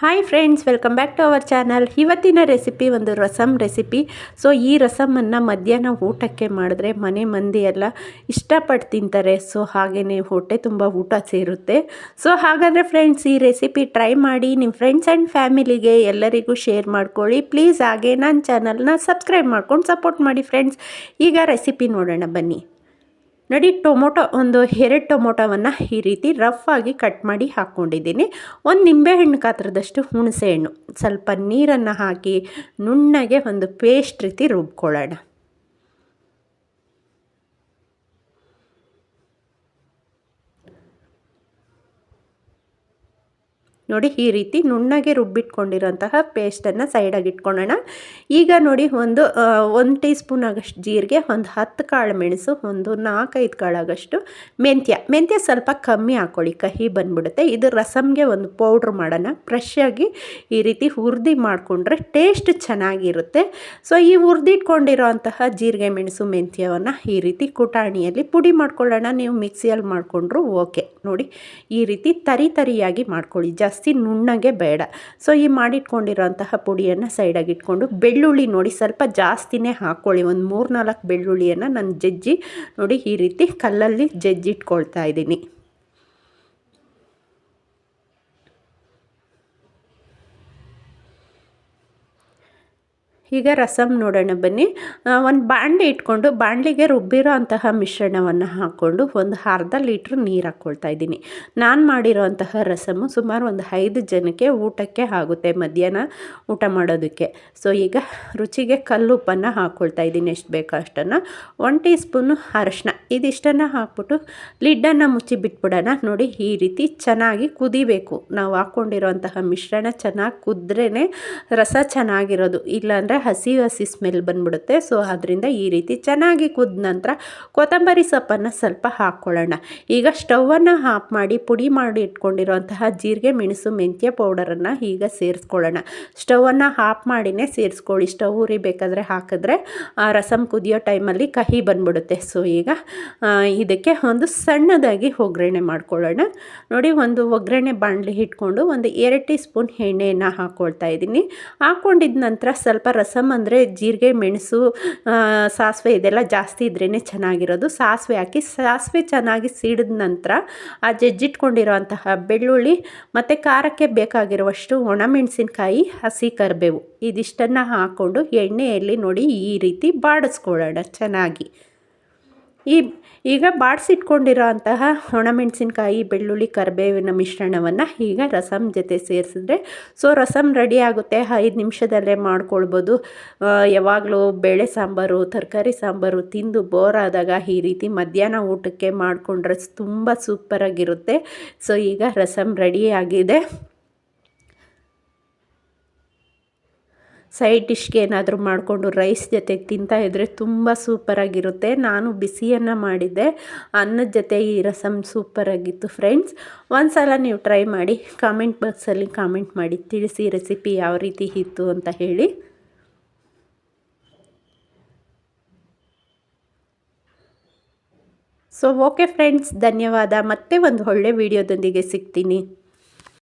Hi friends welcome back to our channel ಇವತ್ತಿನ recipe ಒಂದು rasam recipe so ಈ ರಸಮನ್ನು ಮಧ್ಯಾಹ್ನ ಊಟಕ್ಕೆ ಮಾಡಿದ್ರೆ ಮನೆ ಮಂದಿ ಎಲ್ಲ ಇಷ್ಟಪಟ್ಟು ತಿಂತಾರೆ. ಸೊ ಹಾಗೇ ಹೊಟ್ಟೆ ತುಂಬ ಊಟ ಸೇರುತ್ತೆ. ಸೊ ಹಾಗಾದರೆ ಫ್ರೆಂಡ್ಸ್ ಈ ರೆಸಿಪಿ ಟ್ರೈ ಮಾಡಿ ನಿಮ್ಮ ಫ್ರೆಂಡ್ಸ್ ಆ್ಯಂಡ್ ಫ್ಯಾಮಿಲಿಗೆ ಎಲ್ಲರಿಗೂ ಶೇರ್ ಮಾಡ್ಕೊಳ್ಳಿ. ಪ್ಲೀಸ್ ಹಾಗೆ ನನ್ನ ಚಾನಲ್ನ ಸಬ್ಸ್ಕ್ರೈಬ್ ಮಾಡ್ಕೊಂಡು ಸಪೋರ್ಟ್ ಮಾಡಿ ಫ್ರೆಂಡ್ಸ್ ಈಗ ರೆಸಿಪಿ ನೋಡೋಣ ಬನ್ನಿ. ನೋಡಿ, ಟೊಮೊಟೊ, ಒಂದು ಎರಡು ಟೊಮೊಟೊವನ್ನು ಈ ರೀತಿ ರಫ್ ಆಗಿ ಕಟ್ ಮಾಡಿ ಹಾಕ್ಕೊಂಡಿದ್ದೀನಿ. ಒಂದು ನಿಂಬೆಹಣ್ಣು ಕಾತ್ರದಷ್ಟು ಹುಣಸೆ ಹಣ್ಣು ಸ್ವಲ್ಪ ನೀರನ್ನು ಹಾಕಿ ನುಣ್ಣಗೆ ಒಂದು ಪೇಸ್ಟ್ ರೀತಿ ರುಬ್ಕೊಳ್ಳೋಣ. ನೋಡಿ ಈ ರೀತಿ ನುಣ್ಣಗೆ ರುಬ್ಬಿಟ್ಕೊಂಡಿರೋಂತಹ ಪೇಸ್ಟನ್ನು ಸೈಡಾಗಿ ಇಟ್ಕೊಳ್ಳೋಣ. ಈಗ ನೋಡಿ ಒಂದು ಒಂದು ಟೀ ಸ್ಪೂನ್ ಆಗಷ್ಟು ಜೀರಿಗೆ, ಒಂದು ಹತ್ತು ಕಾಳು ಮೆಣಸು, ಒಂದು ನಾಲ್ಕೈದು ಕಾಳಾಗಷ್ಟು ಮೆಂತ್ಯ. ಮೆಂತ್ಯ ಸ್ವಲ್ಪ ಕಮ್ಮಿ ಹಾಕ್ಕೊಳ್ಳಿ ಕಹಿ ಬಂದ್ಬಿಡುತ್ತೆ. ಇದು ರಸಮ್ಗೆ ಒಂದು ಪೌಡ್ರ್ ಮಾಡೋಣ. ಫ್ರೆಶ್ ಈ ರೀತಿ ಹುರಿದಿ ಮಾಡಿಕೊಂಡ್ರೆ ಟೇಸ್ಟ್ ಚೆನ್ನಾಗಿರುತ್ತೆ. ಸೊ, ಈ ಹುರಿದಿಟ್ಕೊಂಡಿರೋ ಅಂತಹ ಜೀರಿಗೆ, ಮೆಣಸು, ಮೆಂತ್ಯವನ್ನು ಈ ರೀತಿ ಕುಟಾಣಿಯಲ್ಲಿ ಪುಡಿ ಮಾಡ್ಕೊಳ್ಳೋಣ. ನೀವು ಮಿಕ್ಸಿಯಲ್ಲಿ ಮಾಡಿಕೊಂಡ್ರು ಓಕೆ. ನೋಡಿ, ಈ ರೀತಿ ತರಿ ತರಿಯಾಗಿ ಮಾಡ್ಕೊಳ್ಳಿ. ಜಾಸ್ತಿ ಜಾಸ್ತಿ ನುಣ್ಣಗೆ ಬೇಡ. ಸೊ ಈ ಮಾಡಿಟ್ಕೊಂಡಿರೋಂತಹ ಪುಡಿಯನ್ನು ಸೈಡಾಗಿ ಇಟ್ಕೊಂಡು ಬೆಳ್ಳುಳ್ಳಿ ನೋಡಿ ಸ್ವಲ್ಪ ಜಾಸ್ತಿನೇ ಹಾಕ್ಕೊಳ್ಳಿ ಒಂದು ಮೂರು ನಾಲ್ಕು ಬೆಳ್ಳುಳ್ಳಿಯನ್ನು ನಾನು ಜಜ್ಜಿ ನೋಡಿ ಈ ರೀತಿ ಕಲ್ಲಲ್ಲಿ ಜಜ್ಜಿಟ್ಕೊಳ್ತಾ ಇದ್ದೀನಿ. ಈಗ ರಸಮ್ ನೋಡೋಣ ಬನ್ನಿ. ಒಂದು ಬಾಣಲೆ ಇಟ್ಕೊಂಡು ಬಾಂಡ್ಲಿಗೆ ರುಬ್ಬಿರೋ ಅಂತಹ ಮಿಶ್ರಣವನ್ನು ಹಾಕ್ಕೊಂಡು ಒಂದು ಅರ್ಧ ಲೀಟ್ರ್ ನೀರು ಹಾಕ್ಕೊಳ್ತಾ ಇದ್ದೀನಿ. ನಾನು ಮಾಡಿರೋ ಅಂತಹ ರಸಮು ಸುಮಾರು ಒಂದು ಐದು ಜನಕ್ಕೆ ಊಟಕ್ಕೆ ಆಗುತ್ತೆ ಮಧ್ಯಾಹ್ನ ಊಟ ಮಾಡೋದಕ್ಕೆ. ಸೊ, ಈಗ ರುಚಿಗೆ ಕಲ್ಲುಪ್ಪನ್ನು ಹಾಕ್ಕೊಳ್ತಾ ಇದ್ದೀನಿ. ಎಷ್ಟು ಬೇಕೋ ಅಷ್ಟನ್ನು? ಒನ್ ಟೀ ಸ್ಪೂನು ಅರಶಿನ ಇದಿಷ್ಟನ್ನು ಹಾಕ್ಬಿಟ್ಟು ಲಿಡ್ಡನ್ನು ಮುಚ್ಚಿ ಬಿಟ್ಬಿಡೋಣ. ನೋಡಿ, ಈ ರೀತಿ ಚೆನ್ನಾಗಿ ಕುದಿಬೇಕು. ನಾವು ಹಾಕ್ಕೊಂಡಿರೋಂತಹ ಮಿಶ್ರಣ ಚೆನ್ನಾಗಿ ಕುದ್ರೇ ರಸ ಚೆನ್ನಾಗಿರೋದು. ಇಲ್ಲಾಂದರೆ ಹಸಿ ಹಸಿ ಸ್ಮೆಲ್ ಬಂದ್ಬಿಡುತ್ತೆ. ಸೊ ಅದರಿಂದ ಈ ರೀತಿ ಚೆನ್ನಾಗಿ ಕುದ್ದ ನಂತರ ಕೊತ್ತಂಬರಿ ಸೊಪ್ಪನ್ನು ಸ್ವಲ್ಪ ಹಾಕ್ಕೊಳ್ಳೋಣ. ಈಗ ಸ್ಟವನ್ನು ಹಾಫ್ ಮಾಡಿ, ಪುಡಿ ಮಾಡಿ ಇಟ್ಕೊಂಡಿರೋಂತಹ ಜೀರಿಗೆ, ಮೆಣಸು, ಮೆಂತ್ಯ ಪೌಡರನ್ನು ಈಗ ಸೇರಿಸ್ಕೊಳ್ಳೋಣ. ಸ್ಟವನ್ನು ಹಾಫ್ ಮಾಡಿನೇ ಸೇರಿಸ್ಕೊಳ್ಳಿ. ಸ್ಟವ್ ಉರಿಬೇಕಾದ್ರೆ ಹಾಕಿದ್ರೆ ರಸಂ ಕುದಿಯೋ ಟೈಮಲ್ಲಿ ಕಹಿ ಬಂದ್ಬಿಡುತ್ತೆ. ಸೊ ಈಗ ಇದಕ್ಕೆ ಒಂದು ಸಣ್ಣದಾಗಿ ಒಗ್ಗರಣೆ ಮಾಡ್ಕೊಳ್ಳೋಣ. ನೋಡಿ, ಒಂದು ಒಗ್ಗರಣೆ ಬಾಣಲಿ ಇಟ್ಕೊಂಡು ಒಂದು ಎರಡು ಟೀ ಸ್ಪೂನ್ ಎಣ್ಣೆಯನ್ನು ಹಾಕ್ಕೊಳ್ತಾ ಇದ್ದೀನಿ. ಹಾಕ್ಕೊಂಡಿದ ನಂತರ ಸ್ವಲ್ಪ ರಸ ರಸಮ್ ಅಂದರೆ ಜೀರಿಗೆ, ಮೆಣಸು ಸಾಸಿವೆ ಇದೆಲ್ಲ ಜಾಸ್ತಿ ಇದ್ರೇ ಚೆನ್ನಾಗಿರೋದು. ಸಾಸಿವೆ ಹಾಕಿ, ಸಾಸಿವೆ ಚೆನ್ನಾಗಿ ಸಿಡಿದ ನಂತರ ಆ ಜಜ್ಜಿಟ್ಕೊಂಡಿರೋ ಅಂತಹ ಬೆಳ್ಳುಳ್ಳಿ ಮತ್ತು ಖಾರಕ್ಕೆ ಬೇಕಾಗಿರುವಷ್ಟು ಒಣಮೆಣಸಿನ್ಕಾಯಿ, ಹಸಿ ಕರಿಬೇವು, ಇದಿಷ್ಟನ್ನು ಹಾಕ್ಕೊಂಡು ಎಣ್ಣೆಯಲ್ಲಿ ನೋಡಿ ಈ ರೀತಿ ಬಾಡಿಸ್ಕೊಳ್ಳೋಣ ಚೆನ್ನಾಗಿ. ಈ, ಈಗ ಬಾಡಿಸಿಟ್ಕೊಂಡಿರೋ ಅಂತಹ ಒಣಮೆಣಸಿನ್ಕಾಯಿ, ಬೆಳ್ಳುಳ್ಳಿ, ಕರಿಬೇವಿನ ಮಿಶ್ರಣವನ್ನು ಈಗ ರಸಮ್ ಜೊತೆ ಸೇರಿಸಿದ್ರೆ, ಸೊ ರಸಮ್ ರೆಡಿ ಆಗುತ್ತೆ. ಐದು ನಿಮಿಷದಲ್ಲೇ ಮಾಡ್ಕೊಳ್ಬೋದು. ಯಾವಾಗಲೂ ಬೇಳೆ ಸಾಂಬಾರು, ತರಕಾರಿ ಸಾಂಬಾರು ತಿಂದು ಬೋರ್ ಆದಾಗ ಈ ರೀತಿ ಮಧ್ಯಾಹ್ನ ಊಟಕ್ಕೆ ಮಾಡಿಕೊಂಡ್ರೆ ತುಂಬ ಸೂಪರಾಗಿರುತ್ತೆ ಸೊ ಈಗ ರಸಮ್ ರೆಡಿಯಾಗಿದೆ ಸೈಡ್ ಡಿಶ್ಗೆ ಏನಾದರೂ ಮಾಡಿಕೊಂಡು ರೈಸ್ ಜೊತೆಗೆ ತಿಂತಾಯಿದ್ರೆ ತುಂಬ ಸೂಪರಾಗಿರುತ್ತೆ. ನಾನು ಬಿಸಿಯನ್ನು ಮಾಡಿದ್ದೆ. ಅನ್ನದ ಜೊತೆ ಈ ರಸಮ್ ಸೂಪರಾಗಿತ್ತು ಫ್ರೆಂಡ್ಸ್. ಒಂದು ಸಲ ನೀವು ಟ್ರೈ ಮಾಡಿ. ಕಾಮೆಂಟ್ ಬಾಕ್ಸಲ್ಲಿ ಕಾಮೆಂಟ್ ಮಾಡಿ. ತಿಳಿಸಿ ರೆಸಿಪಿ ಯಾವ ರೀತಿ ಇತ್ತು ಅಂತ ಹೇಳಿ. So, okay friends. ಧನ್ಯವಾದ. ಮತ್ತೆ ಒಂದು ಒಳ್ಳೆ ವಿಡಿಯೋದೊಂದಿಗೆ ಸಿಗ್ತೀನಿ.